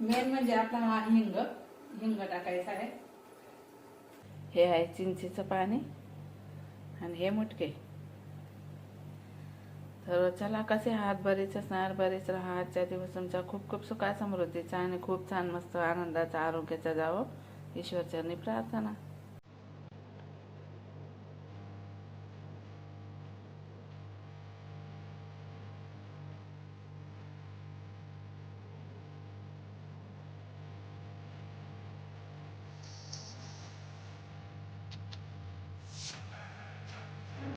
Main म्हणजे आपला हा हिंग हिंग टाकायचा आहे. हे आहे चिंचेचं पाणी आणि हे मुटके. तर चला कसे हात बरेच असणार बरेच राहा. आजच्या दिवस तुमचा खूप खूप सुखा समृद्धीचा आणि खूप छान मस्त आनंदाचा आरोग्याचा जावं. ईश्वरचरणी प्रार्थना.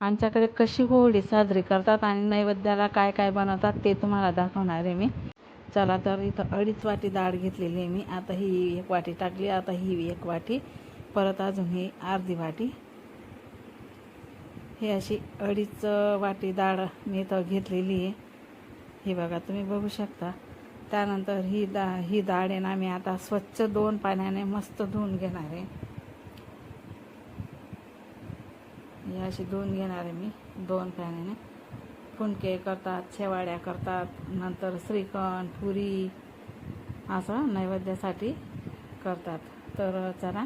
आमच्याकडे कशी होळी साजरी करतात आणि नैवेद्याला काय काय बनवतात ते तुम्हाला दाखवणार आहे मी. चला तर इथं अडीच वाटी डाळ घेतलेली आहे मी. आता ही एक वाटी टाकली आता ही एक वाटी. परत अजून ही अर्धी वाटी. ही अशी अडीच वाटी डाळ मी इथं घेतलेली आहे. ही बघा तुम्ही बघू शकता. त्यानंतर ही दा ही डाळ आहे ना मी आता स्वच्छ दोन पाण्याने मस्त धुवून घेणार आहे. हे अशी धुवून घेणार आहे मी. दोन पॅनेने फुणके करतात शेवाड्या करतात नंतर श्रीखंड पुरी असं नैवेद्यासाठी करतात. तर चला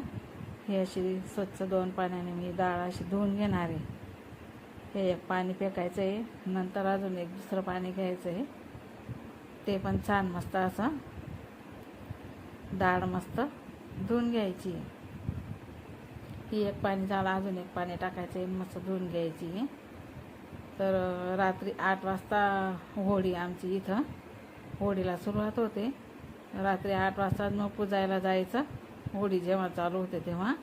ही अशी स्वच्छ दोन पाण्याने मी डाळ अशी धुवून घेणार आहे. हे एक पाणी फेकायचं आहे. नंतर अजून एक दुसरं पाणी घ्यायचं आहे. ते पण छान मस्त असं डाळ मस्त धुवून घ्यायची आहे. ही एक पाणी झालं अजून एक पाणी टाकायचं आहे मस्त धुवून घ्यायची. आहे तर रात्री आठ वाजता होळी आमची इथं. होळीला सुरुवात होते. रात्री आठ वाजता मग पुजायला जायचं. होळी जेव्हा चालू होते तेव्हा.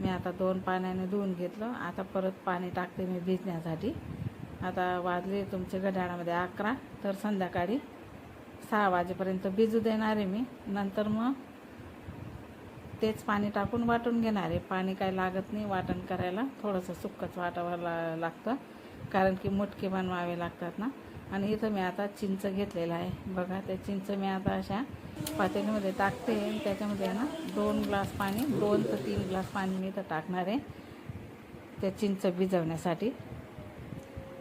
मी आता दोन पाण्याने धुवून घेतलं. आता परत पाणी टाकते मी भिजण्यासाठी. आता वाजले तुमच्या घड्याळामध्ये अकरा. तर संध्याकाळी सहा वाजेपर्यंत भिजू देणार आहे मी. नंतर मग तेच पाणी टाकून वाटून घेणार आहे. पाणी काय लागत नाही वाटण करायला. थोडंसं सुक्कच वाटावं ला लागतं. कारण की मुटके बनवावे लागतात ना. आणि इथं मी आता चिंच घेतलेलं आहे. बघा त्या चिंच मी आता अशा पातेलीमध्ये टाकते. आणि त्याच्यामध्ये आहे ना दोन ग्लास पाणी दोन ते तीन ग्लास पाणी मी इथं टाकणार आहे. त्या चिंच भिजवण्यासाठी.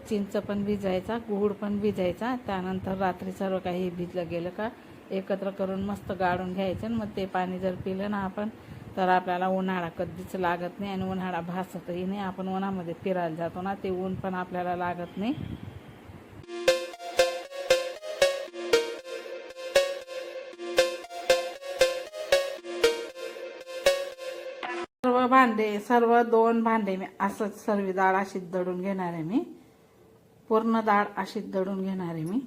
चिंच पण भिजायचा गुळ पण भिजायचा. त्यानंतर रात्री सर्व काही भिजलं गेलं का एकत्र करून मस्त गाळून घ्यायचं आणि मग ते पाणी जर पिलं ना आपण तर आपल्याला उन्हाळा कधीच लागत नाही आणि उन्हाळा भासतही नाही. आपण उन्हामध्ये फिरायला जातो ना ते ऊन पण आपल्याला लागत नाही. सर्व भांडे सर्व दोन भांडे मी असंच सर्व डाळ अशीच दळून घेणार आहे मी. पूर्ण डाळ अशीच दळून घेणार आहे मी.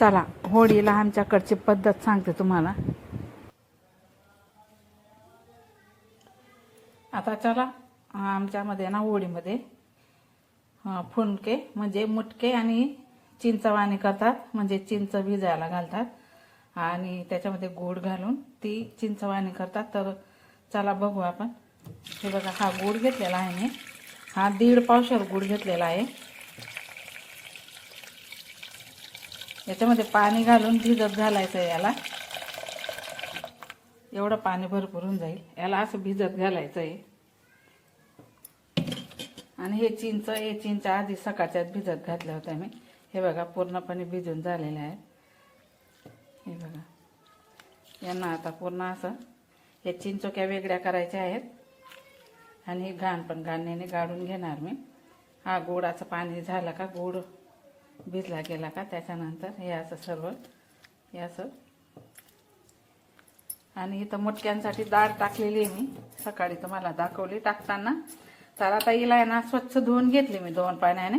चला होळीला आमच्याकडची पद्धत सांगते तुम्हाला. आता चला आमच्यामध्ये ना होळीमध्ये अं, फुनके म्हणजे मुटके आणि चिंचवाणी करतात म्हणजे चिंच भिजायला घालतात. आणि त्याच्यामध्ये गोड घालून ती चिंचवाणी करतात. तर चला बघू आपण. हे बघा हा गोड घेतलेला आहे मी. हा दीड पावशर गोड घेतलेला आहे. याच्यामध्ये पाणी घालून भिजत घालायचं आहे याला. एवढं पाणी भरपूर होऊन जाईल. याला असं भिजत घालायचं आहे. आणि हे चिंच हे चिंच आधी सकाळच्यात भिजत घातल्या होत्या मी हे बघा पूर्णपणे भिजून झालेले आहेत. हे बघा. यांना आता पूर्ण असं हे चिंचोक्या वेगळ्या करायच्या आहेत. आणि हे घाण पण घाणीने गाळून घेणार मी. हा गोडाचं पाणी झालं का? गोड. भिजला गेला का त्याच्यानंतर हे असं सर्व हे असं. आणि इथं मुटक्यांसाठी डाळ टाकलेली आहे मी. सकाळी तुम्हाला दाखवली टाकताना. तर आता हिला आहे ना स्वच्छ धुवून घेतली मी दोन पाण्याने.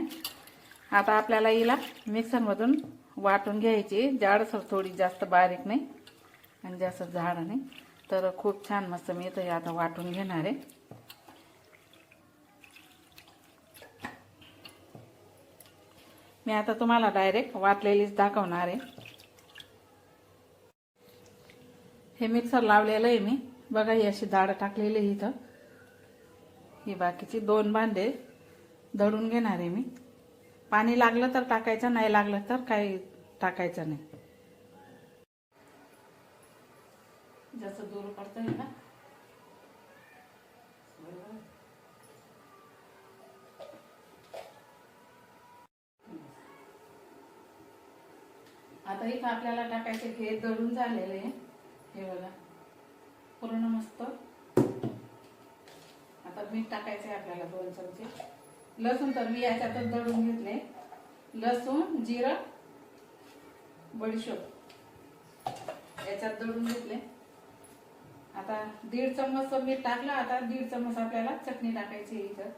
आता आपल्याला हिला मिक्सरमधून वाटून घ्यायची. जाडसर थोडी जास्त बारीक नाही आणि जास्त झाड नाही. तर खूप छान मस्त मी इथं हे आता वाटून घेणार आहे. मी आता तुम्हाला डायरेक्ट वाटलेलीच दाखवणार आहे. हे मिक्सर लावलेलं आहे मी. बघा ही अशी डाळ टाकलेली इथं. ही बाकीची दोन भांडे दळून घेणार आहे मी. पाणी लागलं तर टाकायचं नाही लागलं तर काही टाकायचं नाही. जास्त दूर पडतं ना. आता इथं आपल्याला टाकायचे हे दळून झालेले आहे. हे बघा. पूर्ण मस्त. आता मीठ टाकायचं आहे आपल्याला दोन चमचे. लसूण तर मी याच्यातच दळून घेतले. लसूण जिरं बडीशोप. याच्यात दळून घेतले. आता दीड चम्मच मीठ टाकलं. आता दीड चम्मच आपल्याला चटणी टाकायची इथं.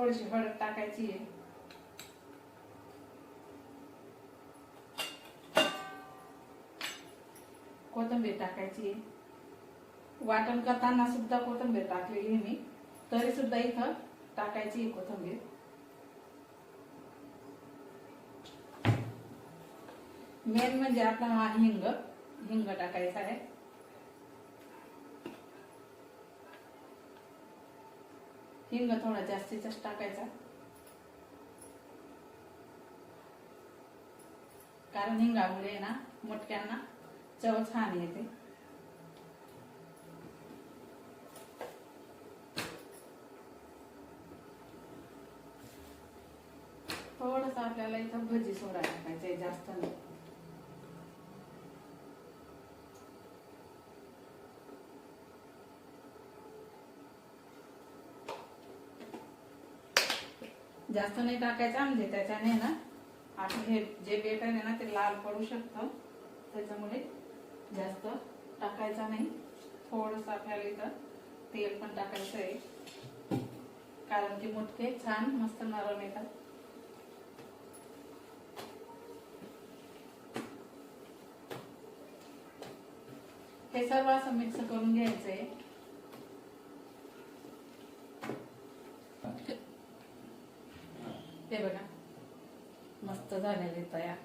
थोडीशी हळद टाकायची आहे कोथिंबीर टाकायची वाटण करताना सुद्धा कोथिंबीर टाकलेली मी. तरी सुद्धा इथं टाकायची कोथंबीर कोथिंबीर. मेन म्हणजे आपला हा हिंग. हिंग टाकायचा आहे. हिंग थोडा जास्तीचाच टाकायचा. कारण हिंगामुळे ना मटक्यांना चव छान येते. थोडस आपल्याला इथं भजी सोडा टाकायचे जास्त नाही. जास्त नाही टाकायचा म्हणजे त्याच्याने ना. आपलं हे जे बेटर आहे ना ते लाल पडू शकतं. त्याच्यामुळे जास्त टाकायचा नाही. थोडस आपल्याला इथं तेल पण टाकायचं आहे. कारण की मुटके छान मस्त नरम येतात. हे सर्व असं मिक्स करून घ्यायचंय. आहे बघा मस्त झालेले तयार.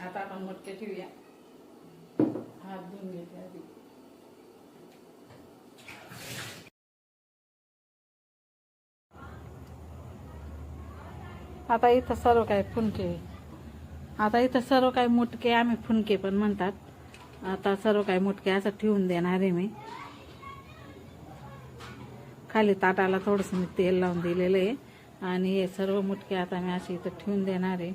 आता आपण मटके ठेवूया. हात धुवून घेते आधी. आता इथं सर्व काय फुनके. आता इथं सर्व काय मुटके आम्ही फुनके पण म्हणतात. आता सर्व काय मुटके असं ठेवून देणार आहे मी. खाली ताटाला थोडंसं मी तेल लावून दिलेलं आहे. आणि हे सर्व मुटके आता मी असे इथं ठेवून देणार आहे.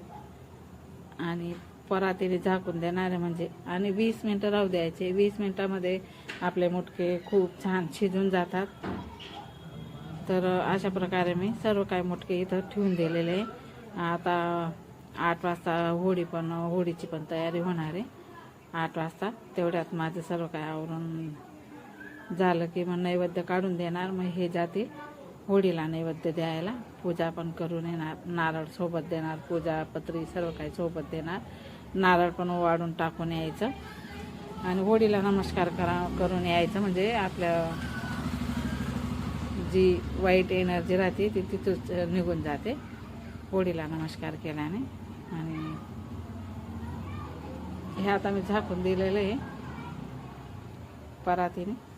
आणि परातीने झाकून देणार आहे म्हणजे. आणि वीस मिनटं राहू द्यायचे. वीस मिनटामध्ये आपले मुटके खूप छान शिजून जातात. तर अशा प्रकारे मी सर्व काही मुटके इथं ठेवून दिलेले आहे. आता आठ वाजता होळी पण होळीची पण तयारी होणार आहे. आठ वाजता. तेवढ्यात माझं सर्व काय आवरून झालं की मग नैवेद्य काढून देणार. मग हे जाते होळीला नैवेद्य द्यायला. पूजा पण करून येणार. नारळ सोबत देणार. पूजा पत्री सर्व काही सोबत देणार. नारळ पण वाढून टाकून यायचं. आणि होळीला नमस्कार करा करून यायचं. म्हणजे आपल्या जी वाईट एनर्जी राहते ती तिथूच निघून जाते. होळीला नमस्कार केल्याने. आणि हे आता मी झाकून दिलेलं आहे. परातीने.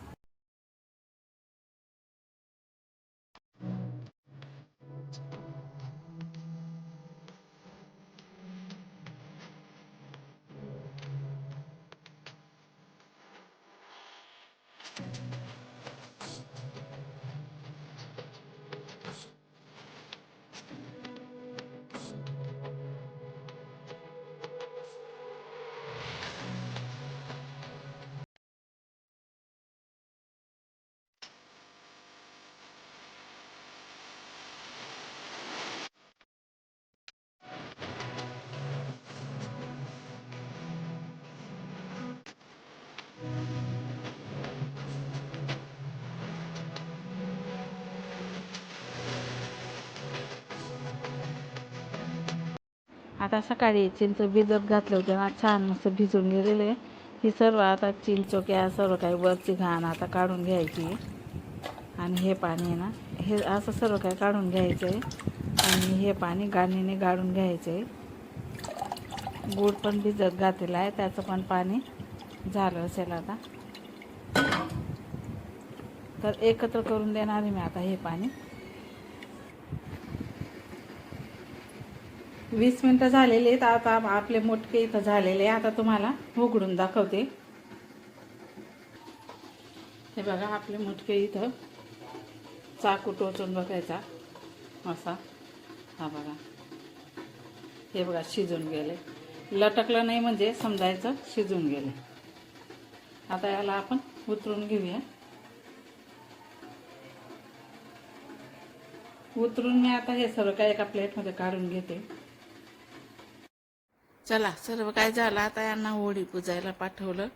आता सकाळी चिंच भिजत घातलं होतं ना छान मस्त भिजून गेलेलं आहे. ही सर्व आता चिंचोक्या सर्व काही वरची घाण आता काढून घ्यायची. आणि हे पाणी आहे ना हे असं सर्व काही काढून घ्यायचं आहे आणि हे पाणी गाणीने गाळून घ्यायचं आहे गूळ पण भिजत घातलेला आहे त्याचं पण पाणी झालं असेल आता. तर एकत्र करून देणार आहे मी आता हे पाणी. वीस मिनटं झालेले आहेत. आता आपले मोटके इथं झालेले आता तुम्हाला उघडून दाखवते. हे बघा आपले मोटके इथं चाकू टोचून बघायचा. असा. हा बघा. हे बघा शिजून गेले. लटकलं नाही म्हणजे समजायचं शिजून गेले. आता याला आपण उतरून घेऊया. उतरून मी आता हे सर्व काय एका प्लेटमध्ये काढून घेते. चला सर्व काय झालं? आता यांना होळी पुजायला पाठवलं.